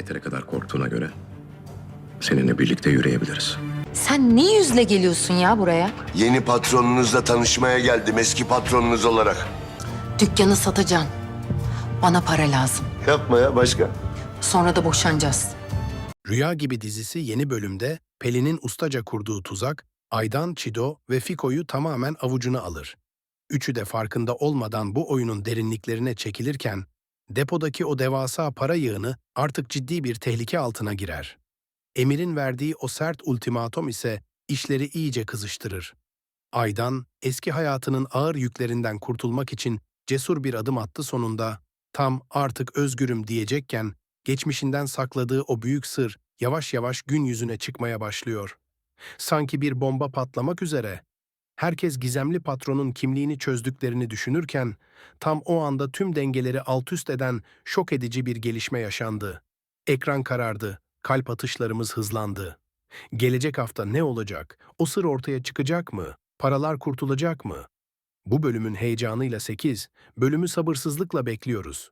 Yeteri kadar korktuğuna göre seninle birlikte yürüyebiliriz. Sen ne yüzle geliyorsun ya buraya? Yeni patronunuzla tanışmaya geldim eski patronunuz olarak. Dükkanı satacaksın. Bana para lazım. Yapma ya başka. Sonra da boşanacağız. Rüya gibi dizisi yeni bölümde Pelin'in ustaca kurduğu tuzak, Aydan, Çido ve Fiko'yu tamamen avucuna alır. Üçü de farkında olmadan bu oyunun derinliklerine çekilirken, depodaki o devasa para yığını artık ciddi bir tehlike altına girer. Emir'in verdiği o sert ultimatom ise işleri iyice kızıştırır. Aydan, eski hayatının ağır yüklerinden kurtulmak için cesur bir adım attı sonunda, tam artık özgürüm diyecekken, geçmişinden sakladığı o büyük sır yavaş yavaş gün yüzüne çıkmaya başlıyor. Sanki bir bomba patlamak üzere. Herkes gizemli patronun kimliğini çözdüklerini düşünürken, tam o anda tüm dengeleri altüst eden şok edici bir gelişme yaşandı. Ekran karardı, kalp atışlarımız hızlandı. Gelecek hafta ne olacak? O sır ortaya çıkacak mı? Paralar kurtulacak mı? Bu bölümün heyecanıyla 8, bölümü sabırsızlıkla bekliyoruz.